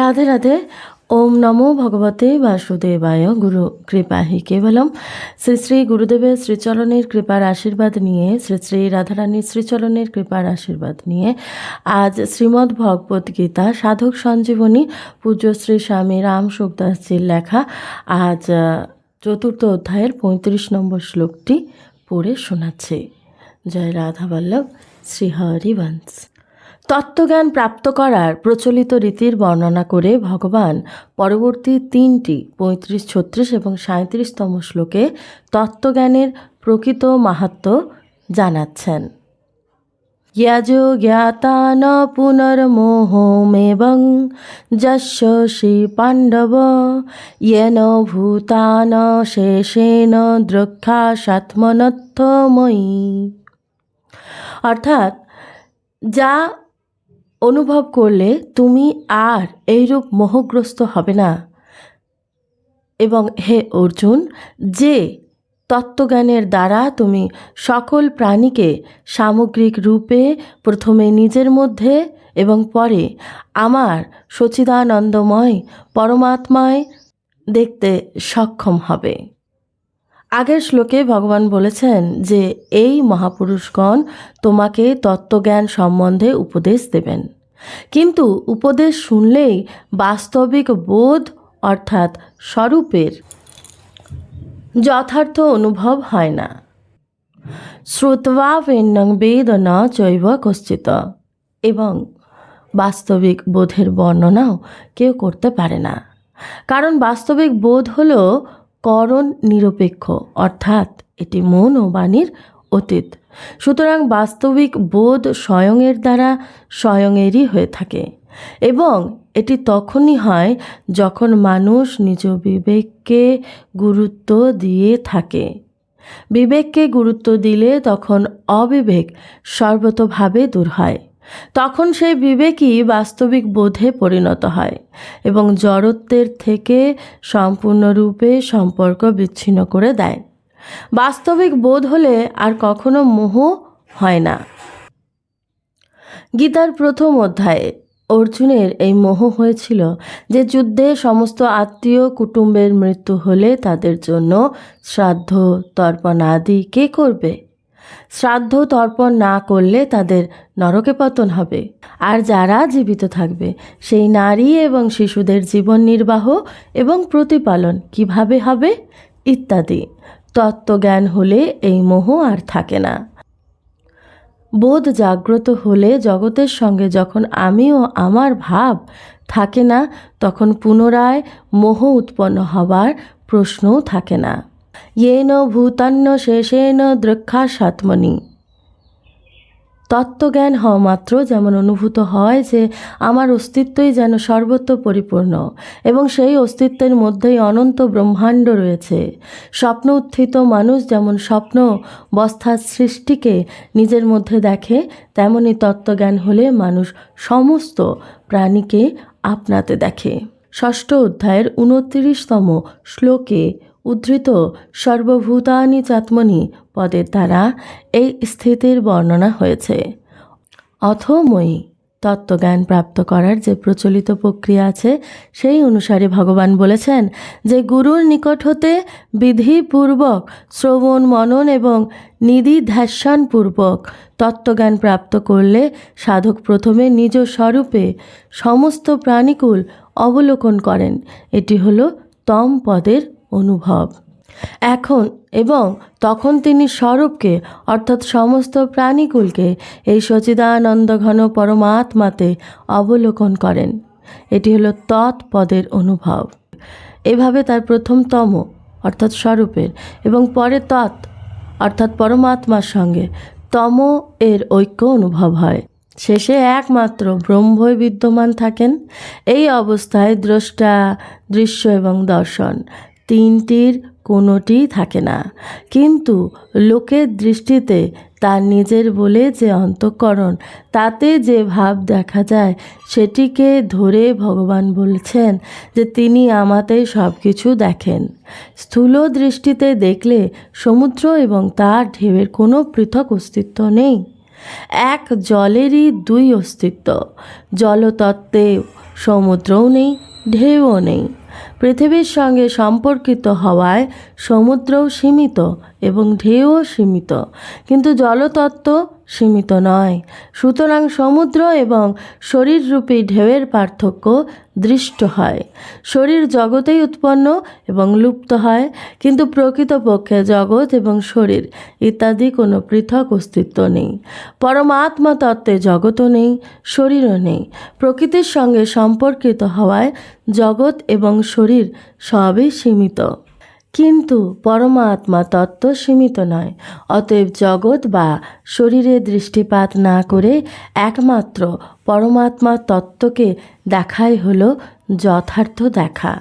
রাধে রাধে। ওম নমো ভগবতে বাসুদেবায়। গুরু কৃপাহি কেবলম। শ্রী শ্রী গুরুদেবের শ্রীচরণের কৃপার আশীর্বাদ নিয়ে, শ্রী শ্রী রাধারানীর শ্রীচরণের কৃপার আশীর্বাদ নিয়ে, আজ শ্রীমদ্ ভগবত গীতা সাধক সঞ্জীবনী পূজ্য শ্রী স্বামী রাম সুখদাসজির লেখা, আজ চতুর্থ অধ্যায়ের পঁয়ত্রিশ নম্বর শ্লোকটি পড়ে শোনাচ্ছে। জয় রাধা বল্লভ শ্রী হরিবংশ তত্ত্বজ্ঞান প্রাপ্ত করার প্রচলিত রীতির বর্ণনা করে ভগবান পরবর্তী তিনটি পঁয়ত্রিশ, ছত্রিশ এবং সাঁত্রিশতম শ্লোকে তত্ত্বজ্ঞানের প্রকৃত মাহাত্ম জানাচ্ছেন। য়জ জ্ঞাতা ন পুনর্মোহমেবং শ্রী পাণ্ডব येन ভূতান শেষেন দ্রক্ষা দ্রক্ষাসাত্মনত্থময়ী অর্থাৎ যা অনুভব করলে তুমি আর এইরূপ মোহগ্রস্ত হবে না। এবং হে অর্জুন, যে তত্ত্বজ্ঞানের দ্বারা তুমি সকল প্রাণীকে সামগ্রিক রূপে প্রথমে নিজের মধ্যে এবং পরে আমার সচিদানন্দময় পরমাত্মায় দেখতে সক্ষম হবে। আগের শ্লোকে ভগবান বলেছেন যে, এই মহাপুরুষগণ তোমাকে তত্ত্বজ্ঞান সম্বন্ধে উপদেশ দেবেন। কিন্তু উপদেশ শুনলেই বাস্তবিক বোধ অর্থাৎ স্বরূপের যথার্থ অনুভব হয় না। শ্রুত্বা বেন্নং বেদ ন চৈব কশ্চিত। এবং বাস্তবিক বোধের বর্ণনাও কেউ করতে পারে না। কারণ বাস্তবিক বোধ হল করণ নিরপেক্ষ, অর্থাৎ এটি মন ও বাণীর অতীত। সুতরাং বাস্তবিক বোধ স্বয়ংয়ের দ্বারা স্বয়ংয়েরই হয়ে থাকে এবং এটি তখনই হয় যখন মানুষ নিজ বিবেককে গুরুত্ব দিয়ে থাকে। বিবেককে গুরুত্ব দিলে তখন অবিবেক সর্বতভাবে দূর হয়। তখন সেই বিবেকই বাস্তবিক বোধে পরিণত হয় এবং জড়ত্বের থেকে সম্পূর্ণরূপে সম্পর্ক বিচ্ছিন্ন করে দেয়। বাস্তবিক বোধ হলে আর কখনো মোহ হয় না। গীতার প্রথম অধ্যায়ে অর্জুনের এই মোহ হয়েছিল যে যুদ্ধে সমস্ত আত্মীয় কুটুম্বের মৃত্যু হলে তাদের জন্য শ্রাদ্ধ, তর্পণ আদি কে করবে? শ্রাদ্ধ, তর্পণ না করলে তাদের নরকে পতন হবে। আর যারা জীবিত থাকবে, সেই নারী এবং শিশুদের জীবন নির্বাহ এবং প্রতিপালন কীভাবে হবে? ইত্যাদি। তত্ত্বজ্ঞান হলে এই মোহ আর থাকে না। বোধ জাগ্রত হলে জগতের সঙ্গে যখন আমি ও আমার ভাব থাকে না, তখন পুনরায় মোহ উৎপন্ন হবার প্রশ্নও থাকে না। এন ভূতান্ন শেষেন দ্রক্ষাসাত্মনি তত্ত্বজ্ঞান হওয়া মাত্র যেমন অনুভূত হয় যে আমার অস্তিত্বই যেন সর্বত্র পরিপূর্ণ এবং সেই অস্তিত্বের মধ্যেই অনন্ত ব্রহ্মাণ্ড রয়েছে। স্বপ্ন উত্থিত মানুষ যেমন স্বপ্ন বস্থার সৃষ্টিকে নিজের মধ্যে দেখে তেমনই তত্ত্বজ্ঞান হলে মানুষ সমস্ত প্রাণীকে আপনাতে দেখে। ষষ্ঠ অধ্যায়ের উনত্রিশতম শ্লোকে উদ্ধৃত সর্বভূতানি চাত্মনি পদের দ্বারা এই স্থিতির বর্ণনা হয়েছে। অথময়ী তত্ত্বজ্ঞান প্রাপ্ত করার যে প্রচলিত প্রক্রিয়া আছে, সেই অনুসারে ভগবান বলেছেন যে গুরুর নিকট হতে বিধিপূর্বক শ্রবণ, মনন এবং নিধিধ্যাসনপূর্বক তত্ত্বজ্ঞান প্রাপ্ত করলে সাধক প্রথমে নিজ স্বরূপে সমস্ত প্রাণীকুল অবলোকন করেন। এটি হলো তম পদের অনুভব। এখন এবং তখন তিনি স্বরূপকে, অর্থাৎ সমস্ত প্রাণীকুলকে, এই সচিদানন্দ ঘন পরমাত্মাতে অবলোকন করেন। এটি হলো তৎপদের অনুভব। এভাবে তার প্রথমতম, অর্থাৎ স্বরূপের, এবং পরে তৎ, অর্থাৎ পরমাত্মার সঙ্গে তম এর ঐক্য অনুভব হয়। শেষে একমাত্র ব্রহ্মই বিদ্যমান থাকেন। এই অবস্থায় দ্রষ্টা, দৃশ্য এবং দর্শন তিনটির কোনোটি থাকে না। কিন্তু লোকের দৃষ্টিতে তার নিজের বলে যে অন্তঃকরণ, তাতে যে ভাব দেখা যায়, সেটিকে ধরে ভগবান বলছেন যে তিনি আমাতেই সব কিছু দেখেন। স্থূল দৃষ্টিতে দেখলে সমুদ্র এবং তার ঢেউয়ের কোনো পৃথক অস্তিত্ব নেই। এক জলেরই দুই অস্তিত্ব জলতত্ত্বে সমুদ্রও নেই, ঢেউও নেই। পৃথিবীর সঙ্গে সম্পর্কিত হওয়ায় সমুদ্রও সীমিত। এবং ঢেউও সীমিত। কিন্তু জলতত্ত্ব সীমিত নয়। সুতরাং সমুদ্র এবং শরীররূপী ঢেউয়ের পার্থক্য দৃষ্ট হয়। শরীর জগতেই উৎপন্ন এবং লুপ্ত হয়, কিন্তু প্রকৃতপক্ষে জগৎ এবং শরীর ইত্যাদি কোনো পৃথক অস্তিত্ব নেই। পরমাত্মা তত্ত্বে জগতও নেই, শরীরও নেই। প্রকৃতির সঙ্গে সম্পর্কিত হওয়ায় জগৎ এবং শরীর সবই সীমিত। কিন্তু পরমাত্মা তত্ত্ব সীমিত নয়, অতএব জগৎ বা শরীরে দৃষ্টিপাত না করে একমাত্র পরমাত্মা তত্ত্বকে দেখাই হল যথার্থ দেখা।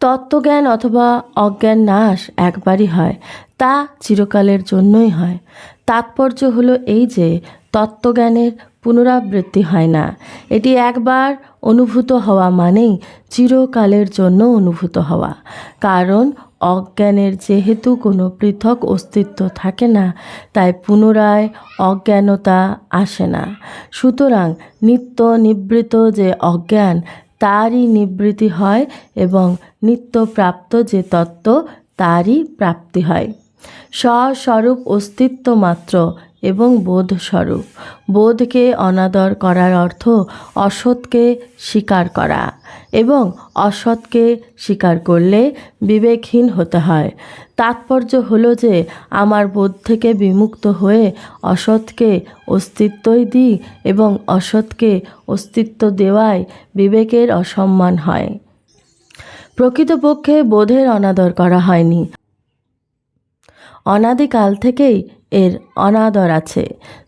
তত্ত্বজ্ঞান অথবা অজ্ঞান নাশ একবারই হয়, তা চিরকালের জন্যই হয়। তাৎপর্য হলো এই যে, তত্ত্বজ্ঞানের পুনরাবৃত্তি হয় না। এটি একবার অনুভূত হওয়া মানেই চিরকালের জন্য অনুভূত হওয়া। কারণ অজ্ঞানের যেহেতু কোনো পৃথক অস্তিত্ব থাকে না, তাই পুনরায় অজ্ঞানতা আসে না। সুতরাং নিত্য নিবৃত যে অজ্ঞান, তারই নিবৃত্তি হয় এবং নিত্য প্রাপ্ত যে তত্ত্ব, তারই প্রাপ্তি হয়। স্বস্বরূপ অস্তিত্ব মাত্র এবং বোধস্বরূপ। বোধকে অনাদর করার অর্থ অসৎকে স্বীকার করা এবং অসৎকে স্বীকার করলে বিবেকহীন হতে হয়। তাৎপর্য হলো যে আমার বোধ থেকে বিমুক্ত হয়ে অসৎকে অস্তিত্বই দিই এবং অসৎকে অস্তিত্ব দেওয়ায় বিবেকের অসম্মান হয়। প্রকৃতপক্ষে বোধের অনাদর করা হয়নি। অনাদিকাল থেকেই এর অনাদর আছে।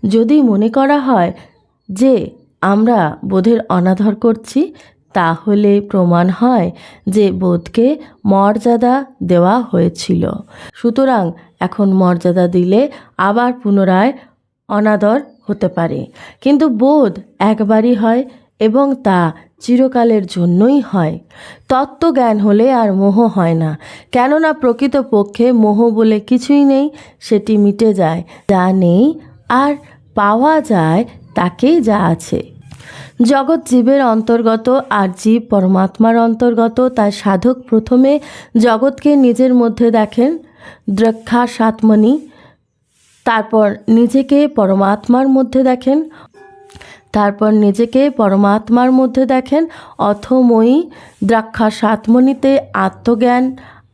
যদি মনে করা হয় যে আমরা বোধের অনাদর করছি, তাহলে প্রমাণ হয় যে বোধকে মর্যাদা দেওয়া হয়েছিল। সুতরাং এখন মর্যাদা দিলে আবার পুনরায় অনাদর হতে পারে। কিন্তু বোধ একবারই হয় এবং তা চিরকালের জন্যই হয়। তত্ত্বজ্ঞান হলে আর মোহ হয় না। কেননা প্রকৃতপক্ষে মোহ বলে কিছুই নেই, সেটি মিটে যায়। যা নেই আর পাওয়া যায় তাকেই যা আছে। জগৎ জীবের অন্তর্গত আর জীব পরমাত্মার অন্তর্গত, তাই সাধক প্রথমে জগৎকে নিজের মধ্যে দেখেন। দ্রক্ষা সাতমণি তারপর নিজেকে পরমাত্মার মধ্যে দেখেন। তারপর নিজেকে পরমাত্মার মধ্যে দেখেন। অথময়ী দ্রাক্ষা সাতমণিতে আত্মজ্ঞান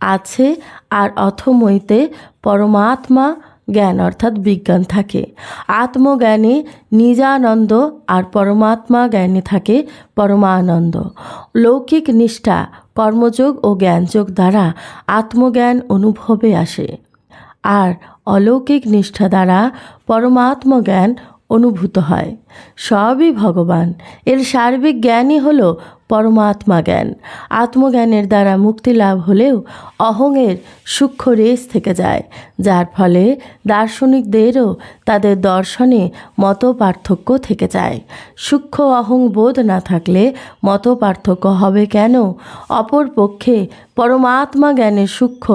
আছে আর অথময়ীতে পরমাত্মা জ্ঞান অর্থাৎ বিজ্ঞান থাকে। আত্মজ্ঞানে নিজানন্দ আর পরমাত্মা জ্ঞানে থাকে পরমানন্দ। লৌকিক নিষ্ঠা, কর্মযোগ ও জ্ঞানযোগ দ্বারা আত্মজ্ঞান অনুভবে আসে। আর অলৌকিক নিষ্ঠা দ্বারা পরমাত্ম জ্ঞান অনুভূত হয়। সবই ভগবান। এর সার্বিক জ্ঞানই হলো পরমাত্মা জ্ঞান। আত্মজ্ঞানের দ্বারা মুক্তি লাভ হলেও অহংয়ের সূক্ষ্ম রেস থেকে যায়, যার ফলে দার্শনিকদেরও তাদের দর্শনে মত পার্থক্য থেকে যায়। সূক্ষ্ম অহং বোধ না থাকলে মত পার্থক্য হবে কেন? অপর পক্ষে পরমাত্মা জ্ঞানের সূক্ষ্ম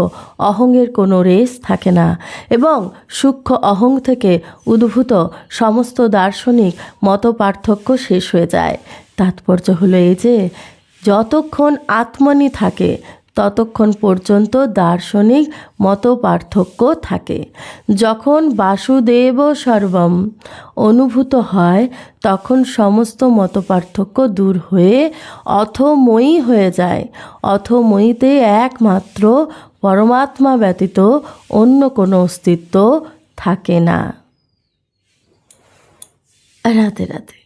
অহংয়ের কোনো রেস থাকে না এবং সূক্ষ্ম অহং থেকে উদ্ভূত সমস্ত দার্শনিক মত পার্থক্য শেষ হয়ে যায়। তাৎপর্য হলো এই যে, যতক্ষণ আত্মনি থাকে, ততক্ষণ পর্যন্ত দার্শনিক মত পার্থক্য থাকে। যখন বাসুদেব সর্বম অনুভূত হয়, তখন সমস্ত মত পার্থক্য দূর হয়ে অথময়ী হয়ে যায়। অথময়ীতে একমাত্র পরমাত্মা ব্যতীত অন্য কোনো অস্তিত্ব থাকে না। রাতে রাতে